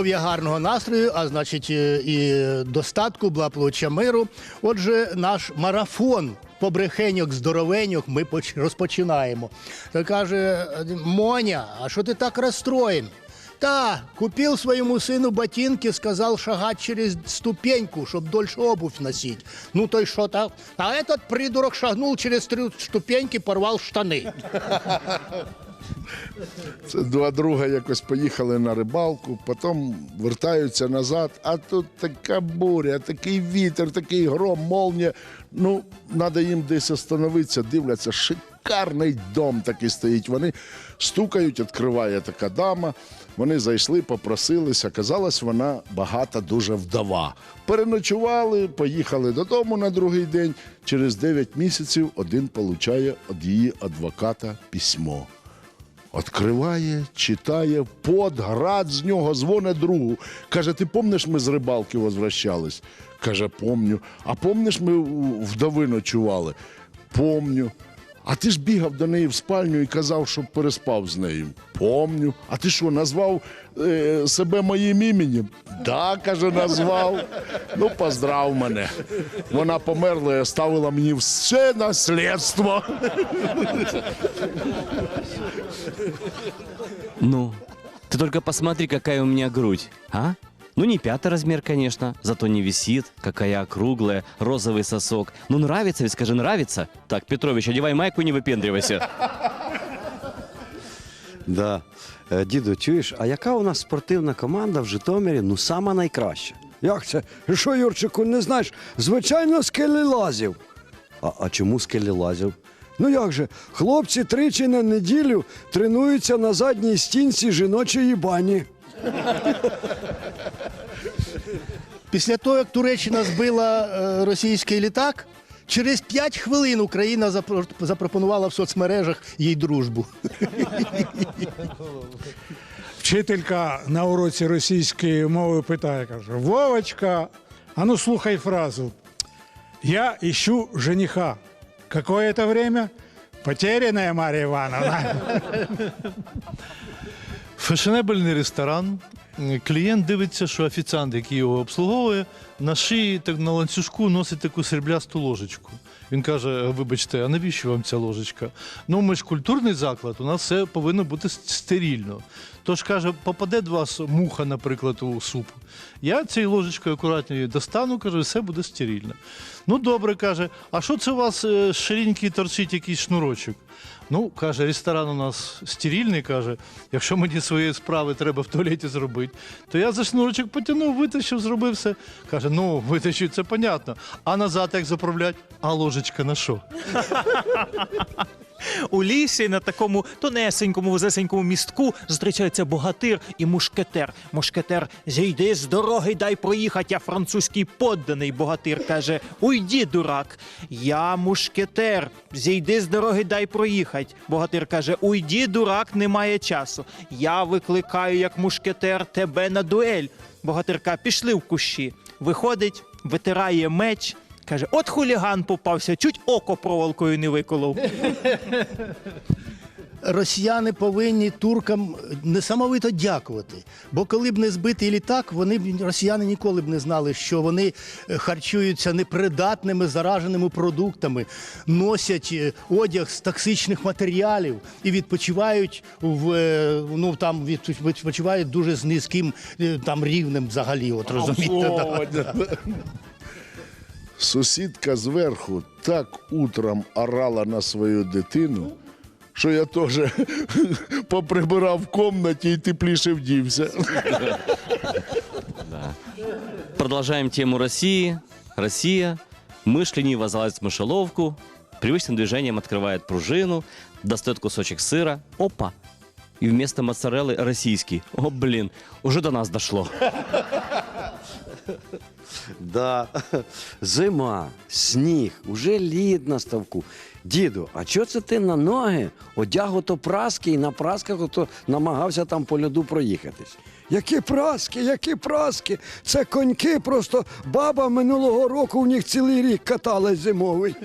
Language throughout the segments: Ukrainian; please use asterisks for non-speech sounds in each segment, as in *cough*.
здоров'я, гарного настрою, а значить е, і достатку, благополуччя миру. Отже, наш марафон побрехеньок, здоровеньок ми поч- розпочинаємо. Та каже Моня, а що ти так розстроєн? Та, купил своему сыну ботинки, сказал шагать через ступеньку, чтобы дольше обувь носить. Ну то и что так? А этот придурок шагнул через три ступеньки, порвал штаны. Це два друга якось поїхали на рибалку, потім вертаються назад, а тут така буря, такий вітер, такий гром, молнія. Ну, треба їм десь остановитися, дивляться, шикарний дом такий стоїть. Вони стукають, відкриває така дама. Вони зайшли, попросилися. Казалось, вона багата дуже вдова. Переночували, поїхали додому на другий день. Через 9 місяців один получає від її адвоката письмо. Откриває, читає, под, град з нього, дзвоне другу. Каже, ти помниш, ми з рибалки возвращались? Каже, помню. А помниш, ми вдови ночували? Помню. А ти ж бігав до неї в спальню і казав, щоб переспав з нею. Помню. А ти що, назвав е, себе моїм іменем? Да, каже, назвав. Ну, поздрав мене. Вона померла і оставила мені все наслідство. Ну, ты только посмотри, какая у меня грудь, а? Ну, не пятый размер, конечно, зато не висит, какая округлая, розовый сосок. Ну, нравится ведь, скажи, нравится? Так, Петрович, одевай майку и не выпендривайся. Да. Е, Діду, чуєш, а яка у нас спортивна команда в Житомирі? Ну, сама найкраща. Як це? Що, Юрчику, не знаєш? Звичайно, скелелазів. А, а чому скелелазів? Ну як же, хлопці тричі на неділю тренуються на задній стінці жіночої бані. Після того, як Туреччина збила е, російський літак, через 5 хвилин Україна запропонувала в соцмережах їй дружбу. Вчителька на уроці російської мови питає, каже: Вовочка, а ну слухай фразу. Я ищу жениха. Какое это время? Потерянное, Мария Ивановна. Фешенебельний ресторан. Клієнт дивиться, що офіціант, який його обслуговує, на шиї так на ланцюжку носить таку сріблясту ложечку. Він каже: вибачте, а навіщо вам ця ложечка? Ну, ми ж культурний заклад, у нас все повинно бути с- стерильно. Тож каже, попаде до вас муха, наприклад, у суп. Я цією ложечкою акуратно її достану, каже, все буде стерильно. Ну, добре, каже, а що це у вас е, ширенький торчить якийсь шнурочок? Ну, каже, ресторан у нас стерильний, каже, якщо мені своєї справи треба в туалеті зробити, то я за шнурочок потягнув, витащив, зробив все. Каже, ну, витащив, це понятно. А назад як заправлять? А ложечка на що? У лісі на такому тонесенькому, вузесенькому містку зустрічаються богатир і мушкетер. Мушкетер, зійди з дороги, дай проїхати. Я французький подданий. Богатир каже: Уйди, дурак. Я мушкетер. Зійди з дороги, дай проїхати. Богатир каже: Уйди, дурак, немає часу. Я викликаю як мушкетер тебе на дуель. Богатирка, пішли в кущі. Виходить, витирає меч. Каже, от хуліган попався, чуть око проволокою не виколов. Росіяни повинні туркам несамовито дякувати. Бо коли б не збитий літак, вони б росіяни ніколи б не знали, що вони е, харчуються непридатними зараженими продуктами, носять е, одяг з токсичних матеріалів і відпочивають в е, ну там відпочивають дуже з низьким там рівнем взагалі. От розумієте. Сусідка зверху так утром орала на свою дитину, що я теж *laughs* поприбирав в комнаті і тепліше вдівся. Продолжаем тему России. Россия. Мышь лениво залазит в мышеловку, привычным движением открывает пружину, достает кусочек сыра. Опа! И вместо моцареллы российский. О, блин, уже до нас дошло. Да. Зима, сніг, уже лід на ставку. Діду, а чого це ти на ноги одяг ото праски і на прасках ото намагався там по льоду проїхатись? Які праски, які праски. Це коньки, просто баба минулого року в них цілий рік каталась зимовий.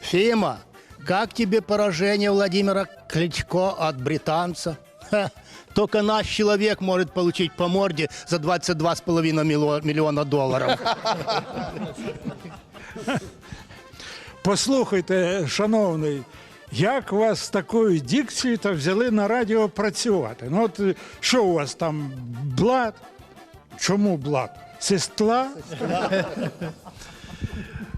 Фима, как тебе поражение Владимира Кличко от британца? Ха, Только наш человек может получить по морде за 22,5 миллио- миллиона долларов. Послухайте, шановний, як вас з такою дикцією та взяли на радіо працювати? Ну от що у вас там блат? Чому блат? Сестла?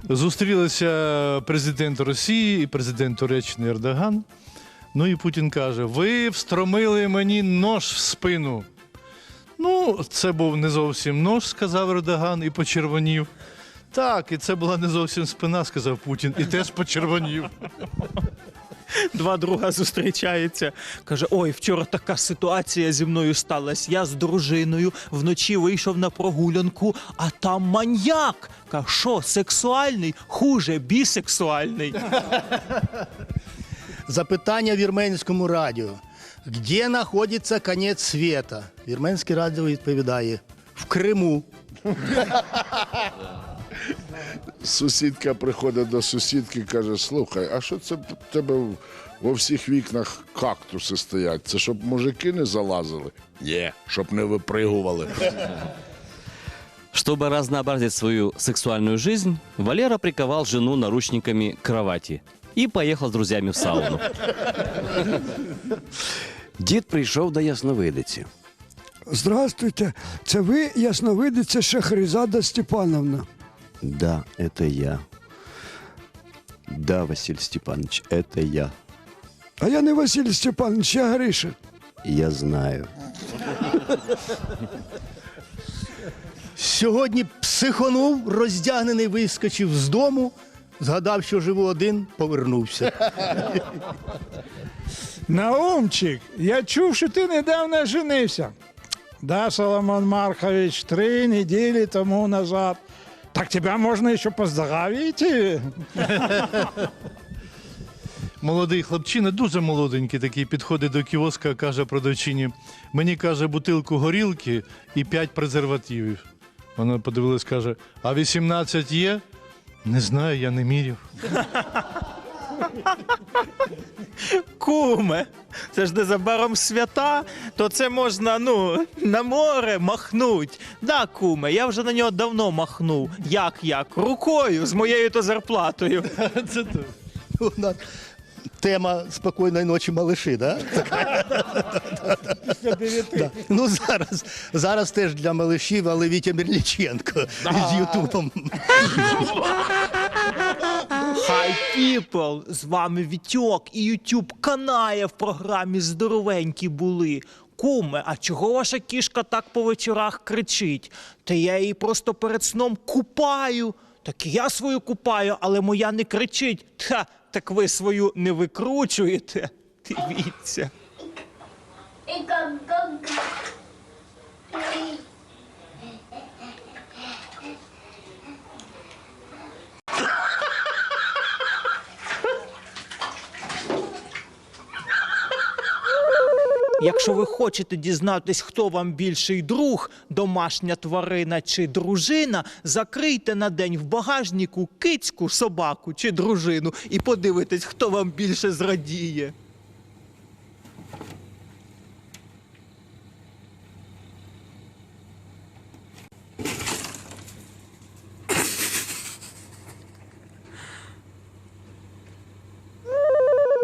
Зустрілися президент Росії і президент Туреччини Ердоган. Ну і Путін каже: ви встромили мені нож в спину. Ну, це був не зовсім нож, сказав Ердоган і почервонів. Так, і це була не зовсім спина, сказав Путін, і теж почервонів. Два друга зустрічаються. Каже: Ой, вчора така ситуація зі мною сталася. Я з дружиною вночі вийшов на прогулянку, а там маньяк. Каже, що, сексуальний? Хуже, бісексуальний. Запитання вірменському радіо. Де знаходиться конець света? Вірменське радіо відповідає в Криму. Сусідка приходить до сусідки і каже: слухай, а що це в тебе во всіх вікнах кактуси стоять? Це щоб мужики не залазили? Ні, щоб не випригували. Чтобы разнообразить свою сексуальную жизнь, Валера приковал жену наручниками к кровати и поехал с друзьями в сауну. Дід прийшов до Ясновидиці. Здравствуйте, це ви ясновидиця Шахризада Степановна. Да, это я. Да, Василий Степанович, это я. А я не Василь Степанович, я Гриша. Я знаю. Сьогодні психонув, роздягнений, вискочив з дому, згадав, що живу один, повернувся. *laughs* Наумчик, я чув, що ти недавно женився. Да, Соломон Маркович, три недели тому назад. Так тебя можно еще поздравить. *laughs* Молодий хлопчина, дуже молоденький, такий підходить до кіоска, каже продавчині: мені каже бутилку горілки і 5 презервативів. Вона подивилась, каже: а 18 є? Не знаю, я не міряв. Куме, це ж незабаром свята, то це можна, ну, на море махнуть. Да, куме, я вже на нього давно махнув. Як як? Рукою з моєю то зарплатою. Це то. У нас Тема спокійної ночі малиші, да? Да. Ну зараз, зараз теж для малишів, але Вітя Мірліченко з Ютубом. Хай піпл, з вами Вітьок і Ютуб канає в програмі Здоровенькі були. Куме, а чого ваша кішка так по вечорах кричить? Та я її просто перед сном купаю. Так і я свою купаю, але моя не кричить. Та, так ви свою не викручуєте. Дивіться. Якщо ви хочете дізнатись, хто вам більший друг, домашня тварина чи дружина, закрийте на день в багажнику кицьку, собаку чи дружину і подивитесь, хто вам більше зрадіє.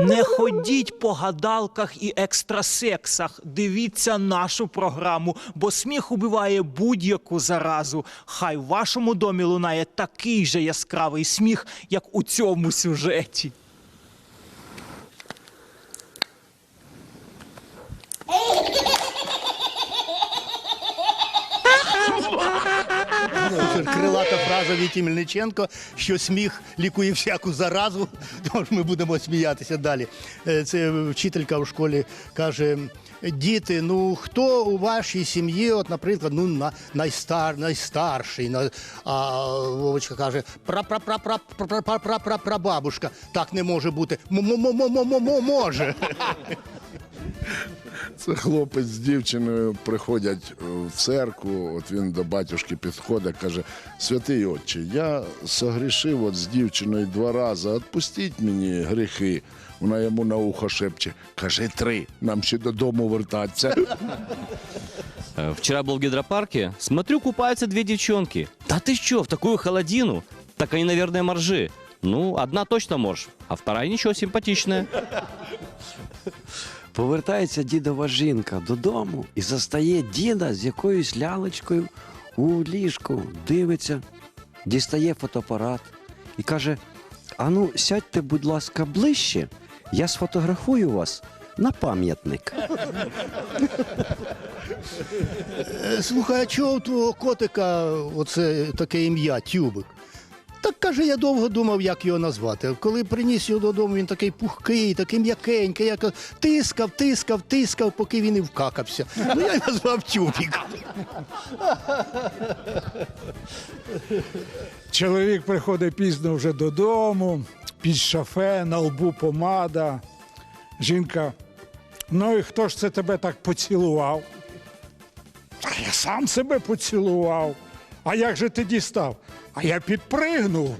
Не ходіть по гадалках і екстрасексах. Дивіться нашу програму, бо сміх убиває будь-яку заразу. Хай в вашому домі лунає такий же яскравий сміх, як у цьому сюжеті. Крилата фраза Віті Мельниченко, що сміх лікує всяку заразу. Тож ми будемо сміятися далі. Е, Це вчителька в школі каже. Діти, ну хто у вашій сім'ї, от, наприклад, ну на найстар, найстарший, на, а Вовочка каже, прапрапрапрапрапрапрапрабабушка. Так не може бути. М-м-м-м-м-м- Може. Це хлопець з дівчиною приходять е, в церкву, от він до батюшки підходить, каже: Святий отче, я согрішив от з дівчиною два рази, відпустіть мені гріхи. Вона йому на ухо шепче, каже три, нам ще додому вертатися. Э, Вчера был в гидропарке, смотрю, купаются две девчонки. Да ты чё, в такую холодину? Так они, наверное, моржи. Ну, одна точно морж, а вторая ничего, симпатичная. Повертається дідова жінка додому і застає діда з якоюсь лялечкою у ліжку, дивиться, дістає фотоапарат і каже: Ану, сядьте, будь ласка, ближче, я сфотографую вас на пам'ятник. Е, Слухай, а чого у твого котика оце таке ім'я Тюбик? Так каже, я довго думав, як його назвати. Коли приніс його додому, він такий пухкий, такий м'якенький. Я тискав, тискав, тискав, поки він і вкакався. Ну я й назвав Тюбік. Чоловік приходить пізно вже додому, під шафе, на лбу помада. Жінка. Ну і хто ж це тебе так поцілував? А я сам себе поцілував. А як же ти дістав? А я підпригнув.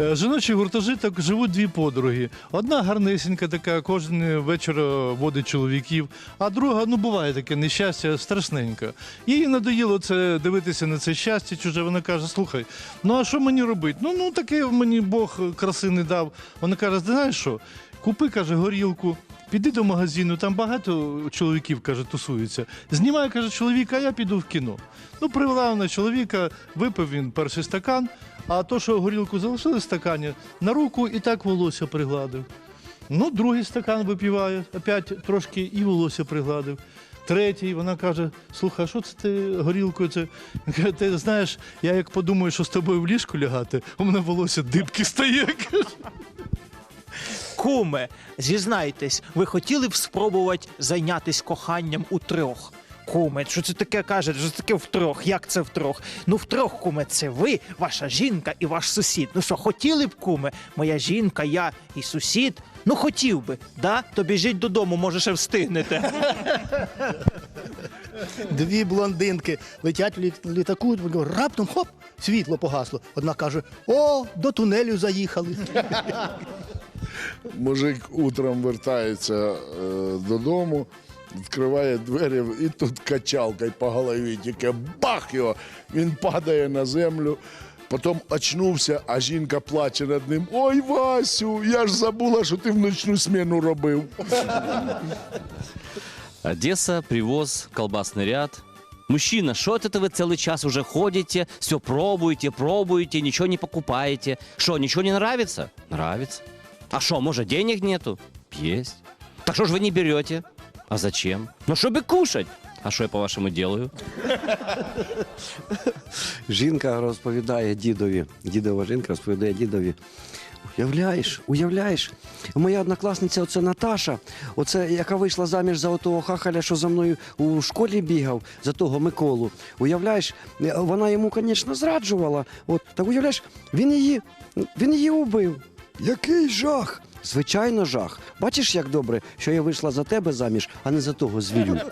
Е, Жіночий гуртожиток живуть дві подруги. Одна гарнисенька така, кожен вечір е, водить чоловіків, а друга, ну буває таке нещастя, страшненька. Їй надоїло це дивитися на це щастя чуже. Вона каже: слухай, ну а що мені робити? Ну, ну таке мені Бог краси не дав. Вона каже: знаєш що? Купи, каже, горілку. Піди до магазину, там багато чоловіків, каже, тусуються. Знімай, каже, чоловіка, а я піду в кіно. Ну, привела вона чоловіка, випив він перший стакан, а то, що горілку залишили в стакані, на руку і так волосся пригладив. Ну, другий стакан випиває, опять трошки і волосся пригладив. Третій, вона каже: слухай, а що це ти горілкою? Це ти знаєш, я як подумаю, що з тобою в ліжку лягати, у мене волосся дибки стає. *laughs* каже. Куме, зізнайтесь, ви хотіли б спробувати зайнятися коханням у трьох? Куме, що це таке кажете? Що це таке втрьох? Як це втрьох? Ну, втрьох, куме, це ви, ваша жінка і ваш сусід. Ну що, хотіли б, куме, моя жінка, я і сусід? Ну хотів би, да? То біжіть додому, може, ще встигнете. Дві блондинки летять в лі- літаку, раптом хоп, світло погасло. Одна каже: О, до тунелю заїхали. Мужик утром вертається е, додому, відкриває двері, і тут качалкою по голові, тільки бах його. Він падає на землю. Потім очнувся, а жінка плаче над ним. Ой, Васю, я ж забула, що ти в ночну сміну робив. Одесса, привоз, колбасный ряд. Мужчина, что это вы целый час уже ходите, все пробуете, пробуете, ничего не покупаете? Что, ничего не нравится? Нравится. А что, может, денег нету? Есть. Так что же вы не берете? А зачем? Ну, чтобы кушать. А что я, по-вашему, делаю? Жінка розповідає дідові, дідова жінка розповідає дідові. Уявляєш, уявляєш, моя однокласниця, оце Наташа, оце яка вийшла заміж за отого хахаля, що за мною у школі бігав, за того Миколу. Уявляєш, вона йому, звісно, зраджувала. От так уявляєш, він її, він її убив. Який жах! Звичайно, жах. Бачиш, як добре, що я вийшла за тебе заміж, а не за того звірюку.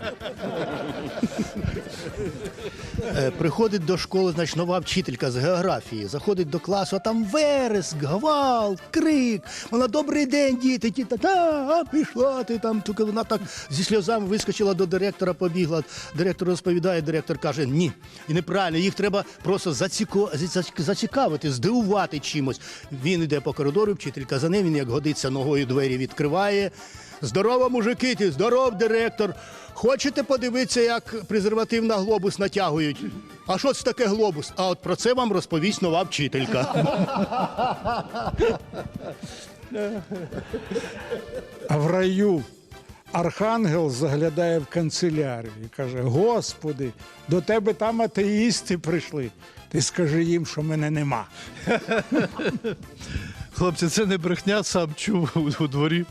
Е, Приходить до школи, значить, нова вчителька з географії. Заходить до класу, а там вереск, гвалт, крик. Вона добрий день, діти, діти, та, пішла ти там. Тільки вона так зі сльозами вискочила до директора, побігла. Директор розповідає, директор каже: ні, і неправильно, їх треба просто заціко, зацікавити, здивувати чимось. Він йде по коридору, вчителька за ним, він як годиться ногою двері відкриває. Здорово, мужики, ти, здоров, директор. Хочете подивитися, як презерватив на глобус натягують? А що це таке глобус? А от про це вам розповість нова вчителька. А в раю архангел заглядає в канцелярію і каже: Господи, до тебе там атеїсти прийшли. Ти скажи їм, що мене нема. Хлопці, це не брехня, сам чув у, у дворі.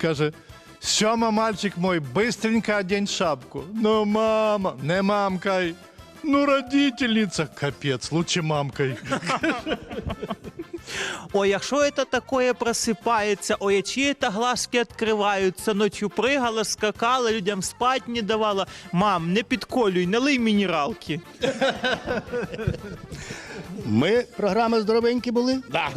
Каже: Сьома, мальчик мой, быстренько одень шапку. Ну, мама, не мамкай. Ну, родительница, капец, лучше мамкой. *laughs* Ой, а что это такое просыпается? Ой, а чьи это глазки открываются? Ночью прыгала, скакала, людям спать не давала. Мам, не підколюй, налий мінералки. *laughs* Ми програми здоровенькі були? Да.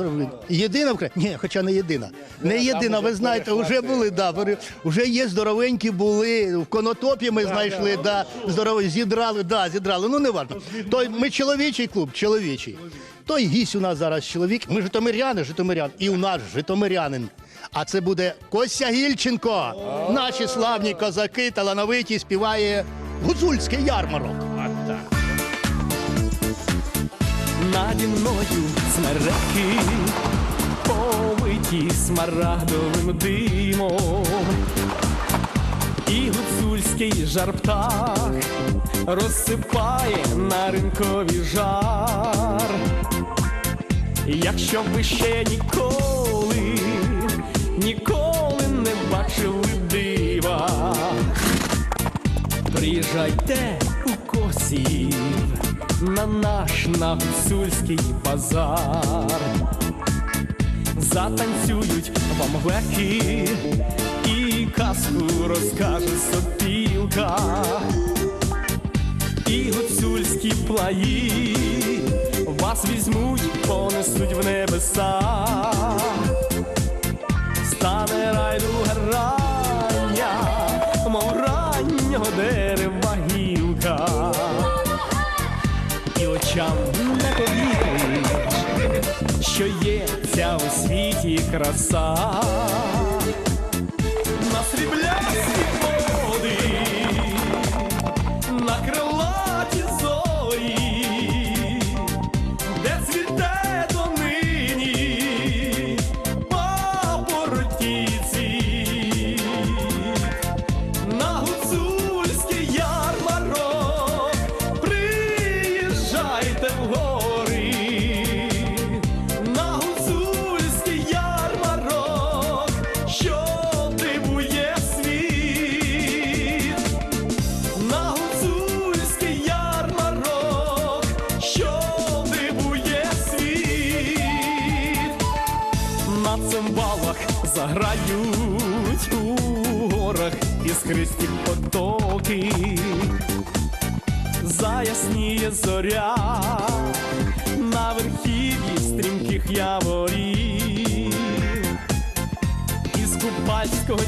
Єдина в країні? Ні, хоча не єдина. Не єдина, ви знаєте, вже були, да, пере- вже є здоровенькі були. В конотопі ми знайшли, да, здорові, зідрали, да, зідрали. Ну не важно. Той, ми чоловічий клуб, чоловічий. Той гість у нас зараз чоловік. Ми житомиряни, житомирян. І у нас житомирянин. А це буде Костя Гільченко. Наші славні козаки, талановиті, співає гуцульський ярмарок. Наді мною смереки, повиті смарагдовим димом, і гуцульський жар-птах розсипає на ринкові жар. Якщо ви ще ніколи, ніколи не бачили дива, Приїжджайте у Косів на наш на базар. Затанцюють вам глеки і казку розкаже сопілка. І гуцульські плаї вас візьмуть, понесуть в небеса стане райдуга рання, мов раннього дерева очам не повіриш, що є ця у світі краса. Іскристі потоки, заясніє зоря. На верхів'ї стрімких яворів, із купальського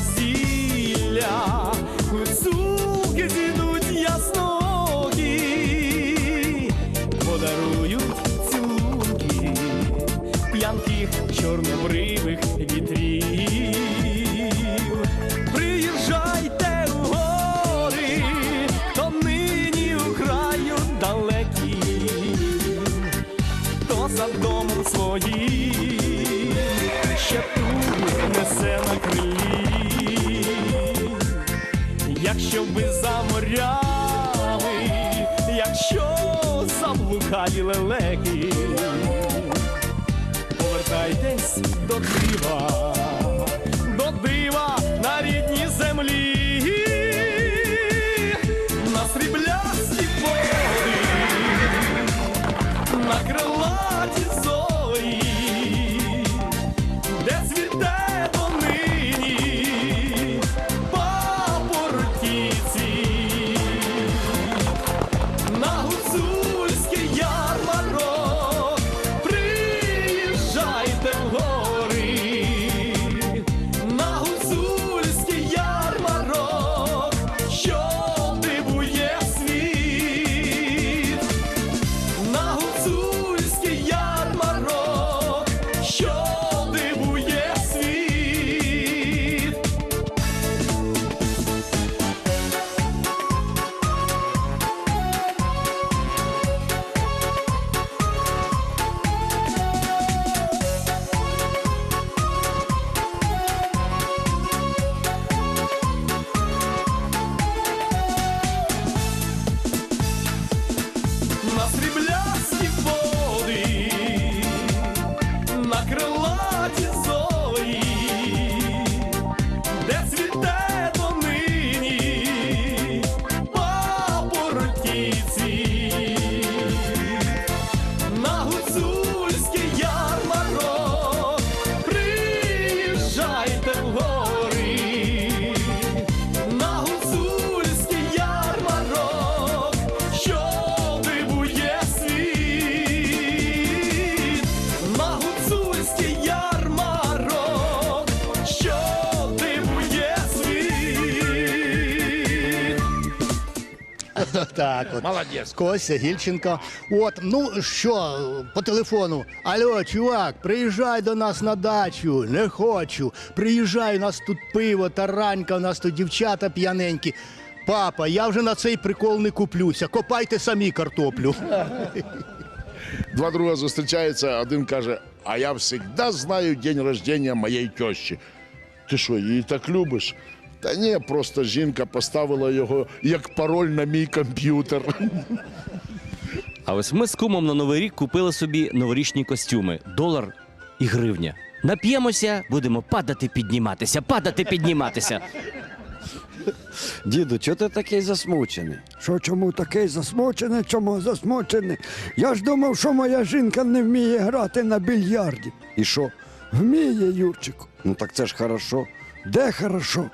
Ви за морями, якщо заблукалі лелеки, повертайтесь до дива, крылатицо Так, от. Молодець. Костя Гільченко. От, ну що, по телефону. Алло, чувак, приїжджай до нас на дачу. Не хочу. Приїжджай, у нас тут пиво, таранька, у нас тут дівчата п'яненькі. Папа, я вже на цей прикол не куплюся. Копайте самі картоплю. Два друга зустрічаються, один каже: А я завжди знаю день рождення моєї тещі. Ти що, її так любиш? Та ні, просто жінка поставила його як пароль на мій комп'ютер. А ось ми з кумом на Новий рік купили собі новорічні костюми: долар і гривня. Нап'ємося, будемо падати, підніматися, падати, підніматися. Діду, чого ти такий засмучений? Що чому такий засмучений, чому засмучений? Я ж думав, що моя жінка не вміє грати на більярді. І що? Вміє, Юрчику. Ну так це ж хорошо. Де хорошо?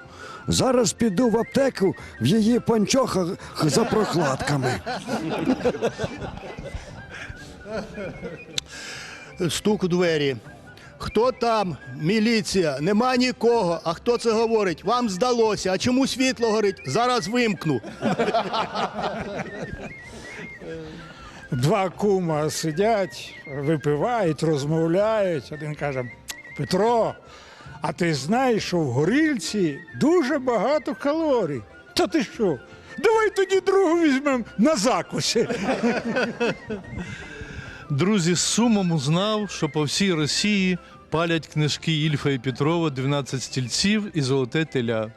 Зараз піду в аптеку в її панчохах за прокладками. Стук у двері. Хто там? Міліція, нема нікого. А хто це говорить? Вам здалося. А чому світло горить? Зараз вимкну. Два кума сидять, випивають, розмовляють. Один каже: Петро, а ти знаєш, що в горілці дуже багато калорій. Та ти що? Давай тоді другу візьмемо на закусі. Друзі, з сумом узнав, що по всій Росії палять книжки Ільфа і Петрова «12 стільців і Золоте теля.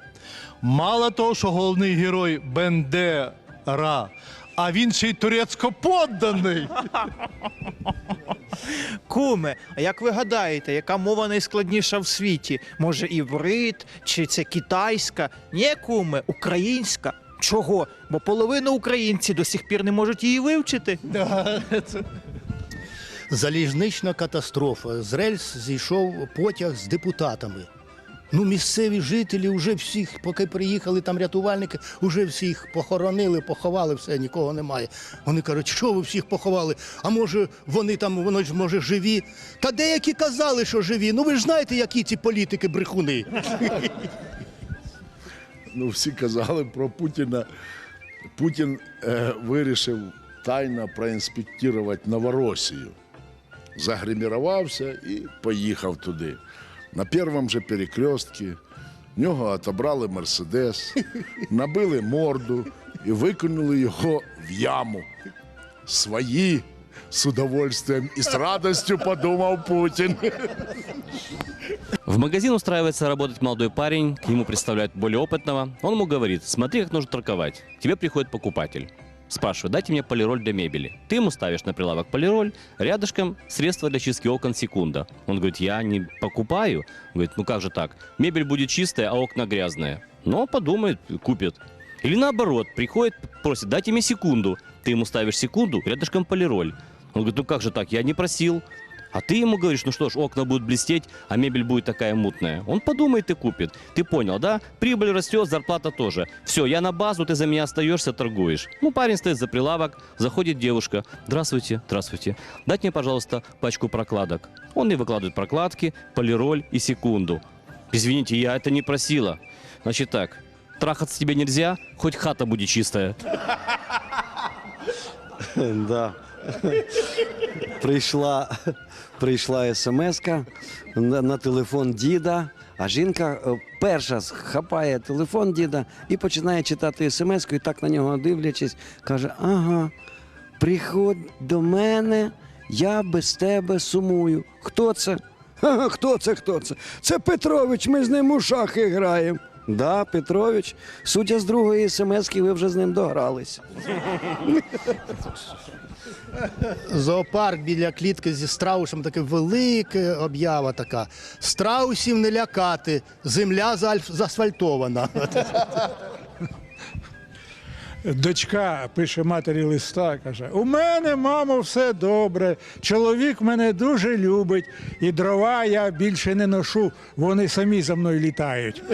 Мало того, що головний герой Бендера, а він ще й турецько подданий. Куме, а як ви гадаєте, яка мова найскладніша в світі? Може, іврит, чи це китайська? Ні, куме, українська. Чого? Бо половина українці до сих пір не можуть її вивчити. Залізнична катастрофа. З рельс зійшов потяг з депутатами. Ну, місцеві жителі вже всіх, поки приїхали там рятувальники, вже всіх похоронили, поховали, все, нікого немає. Вони кажуть, що ви всіх поховали? А може, вони там, вони ж може живі? Та деякі казали, що живі. Ну ви ж знаєте, які ці політики брехуни. Ну, всі казали про Путіна. Путін е, вирішив тайно проінспектувати Новоросію. Загримірувався і поїхав туди. На першому же перекрестці в нього отобрали Мерседес, *laughs* набили морду і викинули його в яму. Свої з удовольствием і з радістю подумав Путін. В магазин устраивается работать молодой парень, к нему представляют более опытного. Он ему говорит, смотри, как нужно торговать. К тебе приходит покупатель. Спрашивает, дайте мне полироль для мебели. Ты ему ставишь на прилавок полироль, рядышком средство для чистки окон секунда. Он говорит, я не покупаю. Говорит, ну как же так? Мебель будет чистая, а окна грязные. Но он подумает, купит. Или наоборот, приходит, просит, дайте мне секунду. Ты ему ставишь секунду, рядышком полироль. Он говорит, ну как же так, я не просил. А ты ему говоришь, ну что ж, окна будут блестеть, а мебель будет такая мутная. Он подумает и купит. Ты понял, да? Прибыль растет, зарплата тоже. Все, я на базу, ты за меня остаешься, торгуешь. Ну, парень стоит за прилавок, заходит девушка. Здравствуйте, здравствуйте. Дайте мне, пожалуйста, пачку прокладок. Он и выкладывает прокладки, полироль и секунду. Извините, я это не просила. Значит так, трахаться тебе нельзя, хоть хата будет чистая. *laughs* Да. Прийшла, *laughs* прийшла смс-ка на, на телефон діда, а жінка е, перша хапає телефон діда і починає читати смс-ку, і так на нього дивлячись, каже: Ага, приходь до мене, я без тебе сумую. Хто це? Ха-ха, *laughs* Хто це, хто це? Це Петрович, ми з ним у шахи граємо. Да, Петрович, судя з другої смс-ки, ви вже з ним догралися. *laughs* Зоопарк біля клітки зі страусом таке велике об'ява така. Страусів не лякати, земля заальф- заасфальтована. Дочка пише матері листа, каже: У мене, мамо, все добре. Чоловік мене дуже любить, і дрова я більше не ношу, вони самі за мною літають. *laughs*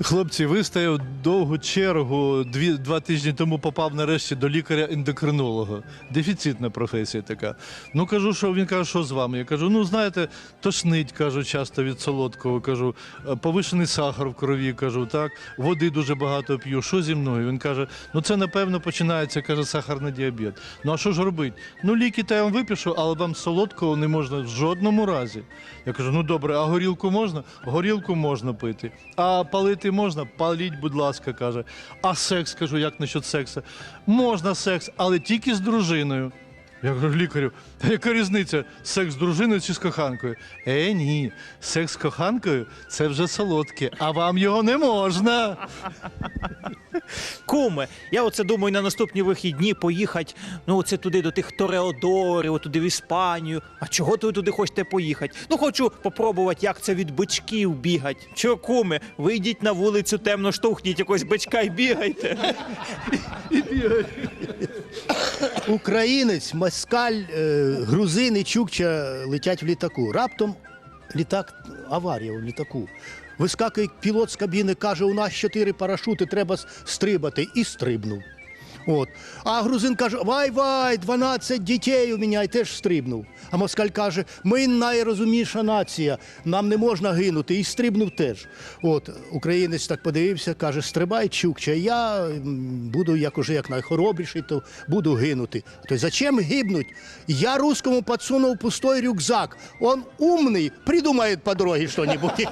Хлопці, вистояв довгу чергу. Дві, два тижні тому попав нарешті до лікаря-ендокринолога. Дефіцитна професія така. Ну кажу, що він каже, що з вами? Я кажу, ну знаєте, тошнить, кажу, часто від солодкого. Кажу, «е, повишений сахар в крові, кажу, так, води дуже багато п'ю. Що зі мною? Він каже, ну це напевно починається, каже, сахарний діабет. Ну а що ж робити? Ну ліки та я вам випишу, але вам солодкого не можна в жодному разі. Я кажу, ну добре, а горілку можна? Горілку можна пити. А палити можна? Паліть, будь ласка, каже. А секс, кажу, як насчет сексу? Можна секс, але тільки з дружиною. Я кажу, лікарю, яка різниця? Секс з дружиною чи з коханкою? Е, ні, секс з коханкою це вже солодке, а вам його не можна. Куме, я оце думаю на наступні вихідні поїхати, ну оце туди до тих Тореодорів, туди в Іспанію. А чого ви туди хочете поїхати? Ну хочу попробувати, як це від бичків бігать. Чого, куме, вийдіть на вулицю, темно штовхніть якогось бичка і бігайте. Українець, москаль, е, грузин і чукча летять в літаку. Раптом літак, аварія в літаку. Вискакує пілот з кабіни, каже, у нас чотири парашути, треба стрибати. І стрибнув. От. А грузин каже: Вай-вай, 12 дітей у мене і теж стрибнув. А москаль каже: ми найрозумніша нація, нам не можна гинути. І стрибнув теж. От українець так подивився, каже: Стрибай, чукча, я буду як уже як найхоробріший, то буду гинути. То зачем гибнуть? Я русскому подсунув пустой рюкзак. Он умний, придумає по дорозі що-небудь. *laughs*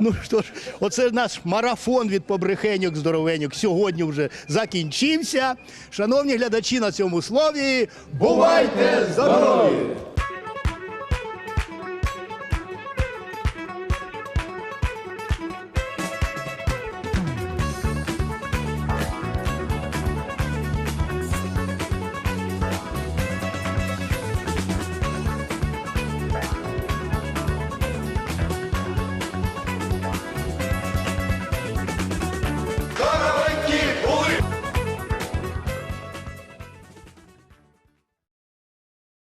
Ну що ж, оце наш марафон від побрехеньок здоровеньок сьогодні вже закінчився. Шановні глядачі на цьому слові, бувайте здорові!